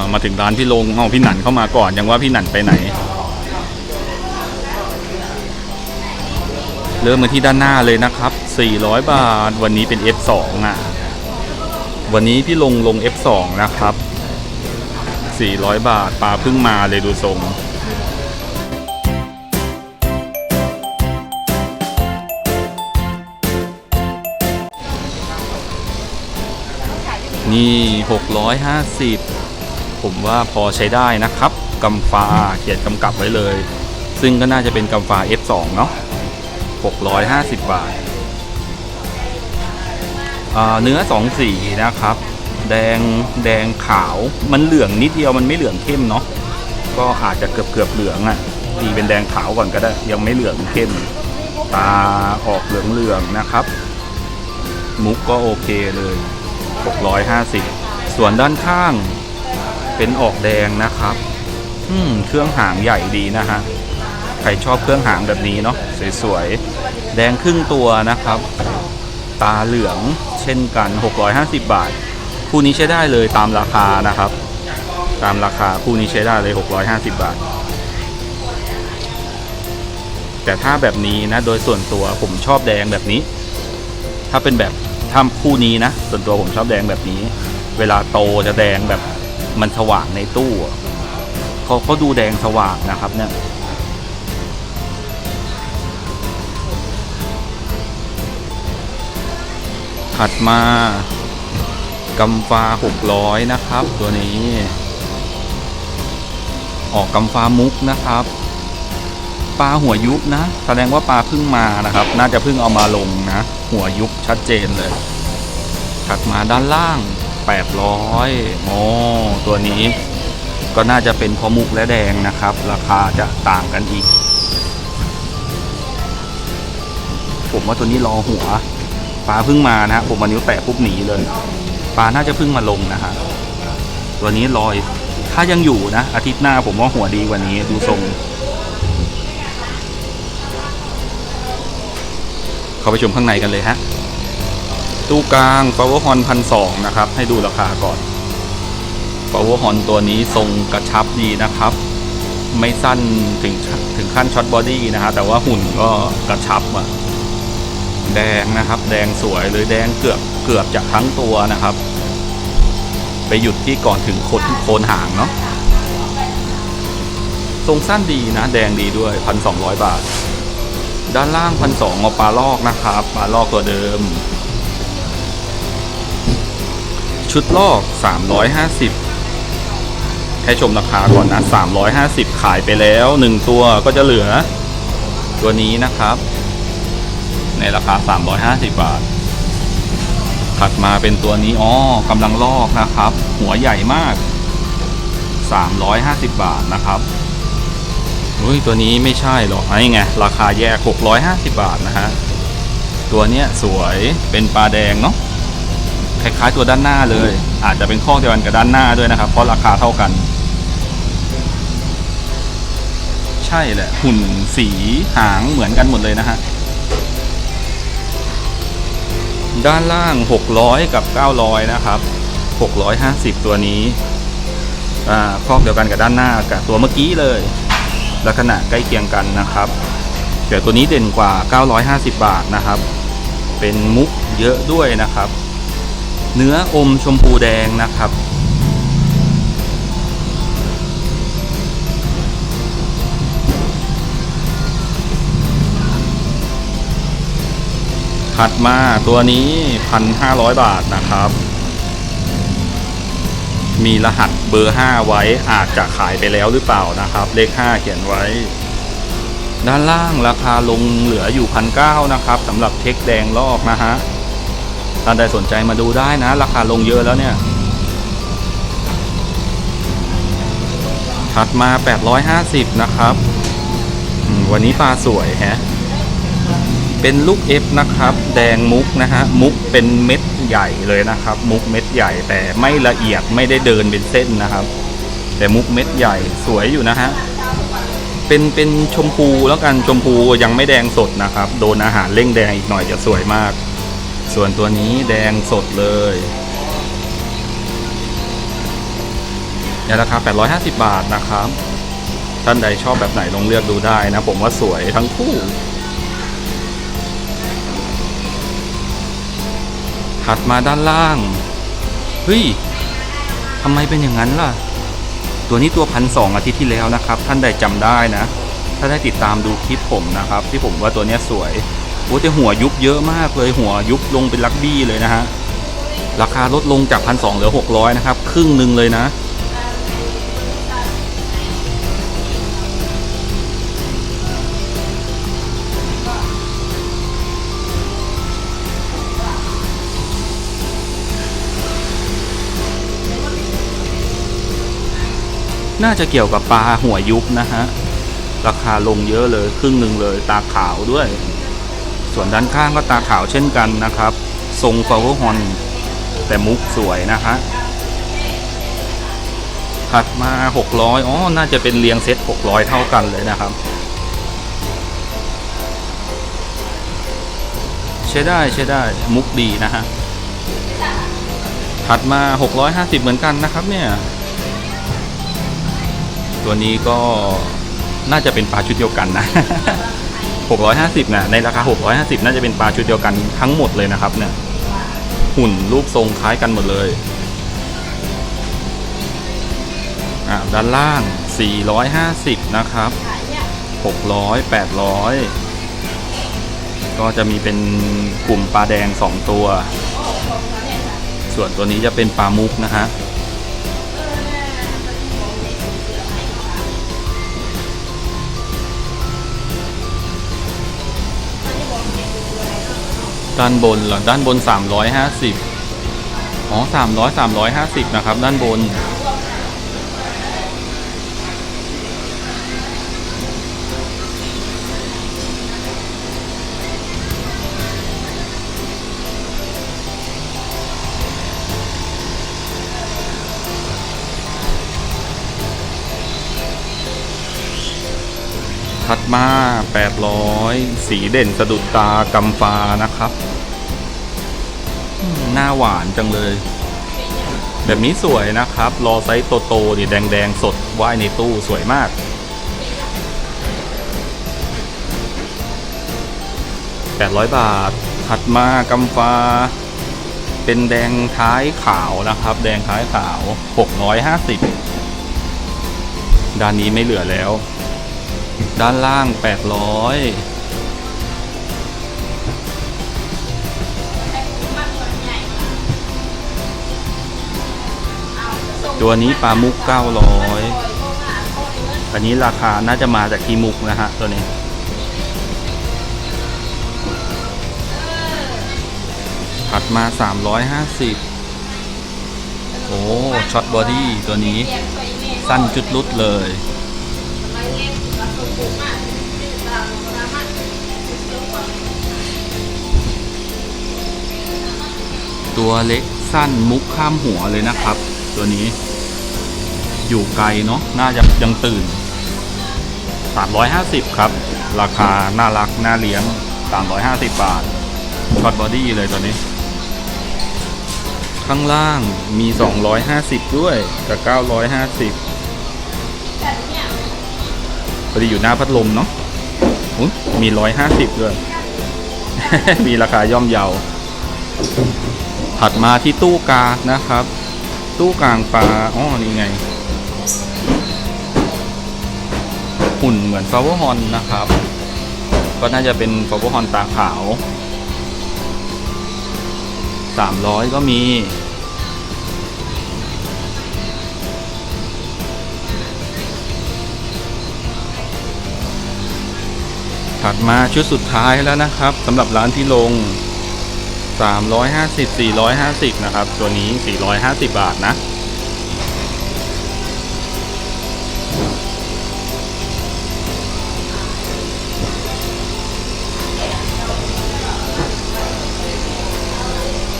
ามาถึงร้านพี่ลงเอาพี่หนันเข้ามาก่อน ยังว่าพี่หนันไปไหน เริ่มมาที่ด้านหน้าเลยนะครับ 400 บาท วันนี้เป็น F2 อะ วันนี้พี่ลงลง F2 นะครับ 400 บาท ปลาเพิ่งมาเลยดูทรงนี่ 650 ผมว่าพอใช้ได้นะครับกำฟ้าเขียนกำกับไว้เลย ซึ่งก็น่าจะเป็นกำฟ้า F2 เนาะ650 บาทาเนื้อสองสีนะครับ แดงแดงขาวมันเหลืองนิดเดียวมันไม่เหลืองเข้มเนาะก็อาจจะเกือบเกือบเหลืองอะ่ะตีเป็นแดงขาวก่อนก็ได้ยังไม่เหลืองเข้มตาออกเหลืองเหลืองๆนะครับ มุกก็โอเคเลย 650 ส่วนด้านข้าง เป็นออกแดงนะครับ อืม เครื่องหางใหญ่ดีนะฮะ ใครชอบเครื่องหางแบบนี้เนาะ สวยๆ แดงครึ่งตัวนะครับ ตาเหลืองเช่นกัน 650 บาท คู่นี้ใช้ได้เลยตามราคานะครับ ตามราคาคู่นี้ใช้ได้เลย 650 บาท แต่ถ้าแบบนี้นะ โดยส่วนตัวผมชอบแดงแบบนี้ ถ้าเป็นแบบถ้าคู่นี้นะ ส่วนตัวผมชอบแดงแบบนี้ เวลาโตจะแดงแบบ มันสว่างในตู้เขาเขาดูแดงสว่างนะครับเนี่ยถัดมากำฟ้า600 นะครับ ตัวนี้ ออกกำฟ้ามุกนะครับปลาหัวยุบนะ แสดงว่าปลาเพิ่งมานะครับ น่าจะเพิ่งเอามาลงนะ หัวยุบชัดเจนเลยถัดมาด้านล่าง 800โอ้ตัวนี้ก็น่าจะเป็นพอมุกและแดงนะครับ ราคาจะต่างกันอีก ผมว่าตัวนี้รอหัวปลาเพิ่งมานะฮะผมมานิ้วแตะปุ๊บหนีเลยปลาน่าจะเพิ่งมาลงนะฮะตัวนี้ลอย ถ้ายังอยู่นะ อาทิตย์หน้าผมว่าหัวดีกว่านี้ดูทรงเข้าไปชมข้างในกันเลยฮะ ตู้กลาง power horn พันสองนะครับ ให้ดูราคาก่อน power horn ตัวนี้ทรงกระชับดีนะครับ ไม่สั้นถึงถึงขั้นช็อตบอดี้นะฮะแต่ว่าหุ่นก็กระชับอะแดงนะครับ แดงสวยเลยแดงเกือบเกือบจะทั้งตัวนะครับ ไปหยุดที่ก่อนถึงโคนโคนหางเนาะทรงสั้นดีนะ แดงดีด้วยพันสองร้อยบาท ด้านล่างพันสองอปลาลอกนะครับปลาลอกตัวเดิม ชุดลอก 350 ให้ชมราคาก่อนนะ 350 ขายไปแล้ว 1 ตัวก็จะเหลือ ตัวนี้นะครับ ในราคา 350 บาท ถัดมาเป็นตัวนี้อ๋อกำลังลอกนะครับ หัวใหญ่มาก 350 บาทนะครับอุ้ยตัวนี้ไม่ใช่หรอกไอ้ไงราคาแยก 650 บาทนะฮะ ตัวเนี้ยสวยเป็นปลาแดงเนาะ คล้ายๆตัวด้านหน้าเลย อาจจะเป็นข้อเดียวกันกับด้านหน้าด้วยนะครับ เพราะราคาเท่ากัน ใช่แหละ หุ่นสีหางเหมือนกันหมดเลยนะฮะ ด้านล่าง 600 กับ 900 นะครับ 650 ตัวนี้อ่าคอกเดียวกันกับด้านหน้ากับตัวเมื่อกี้เลย ลักษณะใกล้เคียงกันนะครับแต่ตัวนี้เด่นกว่า 950 บาทนะครับ เป็นมุกเยอะด้วยนะครับ เนื้ออมชมพูแดงนะครับ ถัดมาตัวนี้ 1,500 บาทนะครับ มีรหัสเบอร์ 5 ไว้อาจจะขายไปแล้วหรือเปล่านะครับ เลข 5 เขียนไว้ ด้านล่างราคาลงเหลืออยู่พันเนะครับสำหรับเทคแดงลอกนะฮะ ท่านใดสนใจมาดูได้นะ ราคาลงเยอะแล้วเนี่ยถัดมา 850 นะครับ วันนี้ปลาสวยฮะ เป็นลูก F นะครับ แดงมุกนะฮะ มุกเป็นเม็ดใหญ่เลยนะครับ มุกเม็ดใหญ่แต่ไม่ละเอียดไม่ได้เดินเป็นเส้นนะครับ แต่มุกเม็ดใหญ่สวยอยู่นะฮะ เป็นเป็นชมพูแล้วกันชมพูยังไม่แดงสดนะครับ โดนอาหารเร่งแดงอีกหน่อยจะสวยมาก ส่วนตัวนี้แดงสดเลยในราคา 850 บาทนะครับ ท่านใดชอบแบบไหนลองเลือกดูได้นะ ผมว่าสวยทั้งคู่ ถัดมาด้านล่าง เฮ้ยทำไมเป็นอย่างนั้นล่ะ ตัวนี้ตัวพันสองอาทิตย์ที่แล้วนะครับ ท่านใดจำได้นะ ถ้าได้ติดตามดูคลิปผมนะครับ ที่ผมว่าตัวนี้สวย โอ้แต่หัวยุบเยอะมากเลยหัวยุบลงเป็นลักบี้เลยนะฮะราคาลดลงจากพันสองเหลือหกร้อยนะครับ ครึ่งหนึ่งเลยนะน่าจะเกี่ยวกับปลาหัวยุบนะฮะ ราคาลงเยอะเลย ครึ่งหนึ่งเลย ตาขาวด้วย ส่วนด้านข้างก็ตาขาวเช่นกันนะครับ ทรงฟาวเวอร์ฮอนแต่มุกสวยนะฮะถัดมา 600อ๋อน่าจะเป็นเรียงเซต600 เท่ากันเลยนะครับใช้ได้ใช้ได้มุกดีนะฮะถัดมา 650 เหมือนกันนะครับเนี่ย ตัวนี้ก็น่าจะเป็นปลาชุดเดียวกันนะ 650นะในราคา 650 น่าจะเป็นปลาชุดเดียวกันทั้งหมดเลยนะครับเนี่ยหุ่นรูปทรงคล้ายกันหมดเลยอ่าด้านล่าง 450 นะครับ 600 800 ก็จะมีเป็นกลุ่มปลาแดง 2 ตัว ส่วนตัวนี้จะเป็นปลามุกนะฮะ ด้านบนเหรอด้านบน 350 อ๋อ 300 350 นะครับ ด้านบน ถัดมา800 สีเด่นสะดุดตากำฟ้านะครับ หน้าหวานจังเลย แบบนี้สวยนะครับ รอไซส์โตๆนี่แดง ๆ สดว่ายในตู้สวยมาก 800 บาท ถัดมากำฟ้า เป็นแดงท้ายขาวนะครับ แดงท้ายขาว 650 ด้านนี้ไม่เหลือแล้ว ด้านล่าง 800ตัวนี้ปลามุก 900 อันนี้ราคาน่าจะมาจากทีมุกนะฮะ ตัวนี้ ถัดมา 350 โอ้ ช็อตบอดี้ตัวนี้ สั้นจุดลุดเลย ตัวเล็กสั้นมุกข้ามหัวเลยนะครับ ตัวนี้ อยู่ไกลเนาะน่าจะยังตื่น 350 ครับ ราคาน่ารัก น่าเลี้ยง 350 บาทช็อตบอดี้เลยตัวนี้ ข้างล่างมี 250 ด้วย กับ 950 พอดีอยู่หน้าพัดลมเนาะอุ๊ยมี150ด้วย มีราคาย่อมเยา ถัดมาที่ตู้กานะครับ ตู้กลางปลาอ๋อนี่ไง หุ่นเหมือนฟาวเวอร์ฮอนนะครับ ก็น่าจะเป็นฟาวเวอร์ฮอนตาขาว300ก็มี ถัดมาชุดสุดท้ายแล้วนะครับสำหรับร้านที่ลง 350 450 นะครับ ตัวนี้ 450 บาทนะ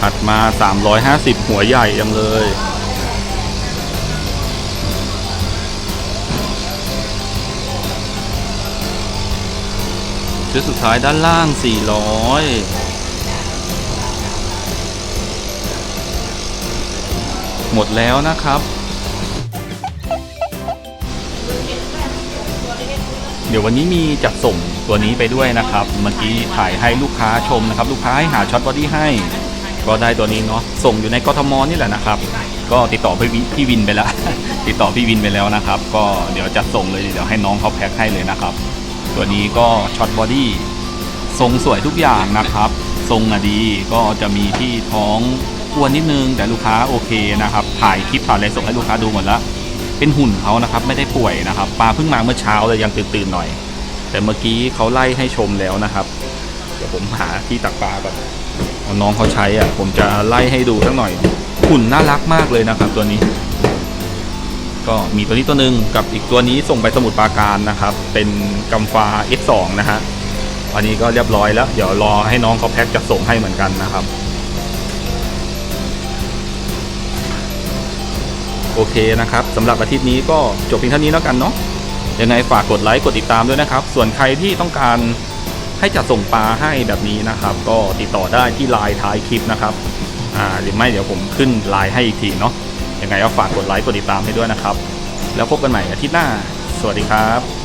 ถัดมา 350 หัวใหญ่ยังเลย ชุดสุดท้ายด้านล่าง 400 หมดแล้วนะครับ เดี๋ยววันนี้มีจัดส่งตัวนี้ไปด้วยนะครับ เมื่อกี้ถ่ายให้ลูกค้าชมนะครับ ลูกค้าให้หาช็อตบอดี้ให้ ก็ได้ตัวนี้เนาะ ส่งอยู่ในกทมนี่แหละนะครับ ก็ติดต่อพี่วินไปแล้ว ติดต่อพี่วินไปแล้วนะครับ ก็เดี๋ยวจัดส่งเลย เดี๋ยวให้น้องเขาแพ็คให้เลยนะครับ ตัวนี้ก็ช็อตบอดี้ทรงสวยทุกอย่างนะครับ ทรงอะดีก็จะมีที่ท้องอ้วนนิดนึงแต่ลูกค้าโอเคนะครับ ถ่ายคลิปถ่ายอะไรส่งให้ลูกค้าดูหมดแล้ว เป็นหุ่นเขานะครับไม่ได้ป่วยนะครับปลาเพิ่งมาเมื่อเช้าเลยยังตื่นๆหน่อย แต่เมื่อกี้เขาไล่ให้ชมแล้วนะครับ เดี๋ยวผมหาที่ตักปลาก่อนน้องเขาใช้อะผมจะไล่ให้ดูสักหน่อย หุ่นน่ารักมากเลยนะครับ ตัวนี้ ก็มีตัวนี้ตัวหนึ่งกับอีกตัวนี้ส่งไปสมุทรปราการนะครับ เป็นกัมฟา F2 นะฮะอันนี้ก็เรียบร้อยแล้ว เดี๋ยวรอให้น้องเขาแพ็คจะส่งให้เหมือนกันนะครับ โอเคนะครับสำหรับอาทิตย์นี้ก็จบเพียงเท่านี้แล้วกันเนาะยังไงฝากกดไลค์กดติดตามด้วยนะครับ ส่วนใครที่ต้องการให้จัดส่งปลาให้แบบนี้นะครับ ก็ติดต่อได้ที่ไลน์ท้ายคลิปนะครับอ่าหรือไม่เดี๋ยวผมขึ้นไลน์ให้อีกทีเนาะ ยังไงก็ฝากกดไลค์กดติดตามให้ด้วยนะครับ แล้วพบกันใหม่อาทิตย์หน้า สวัสดีครับ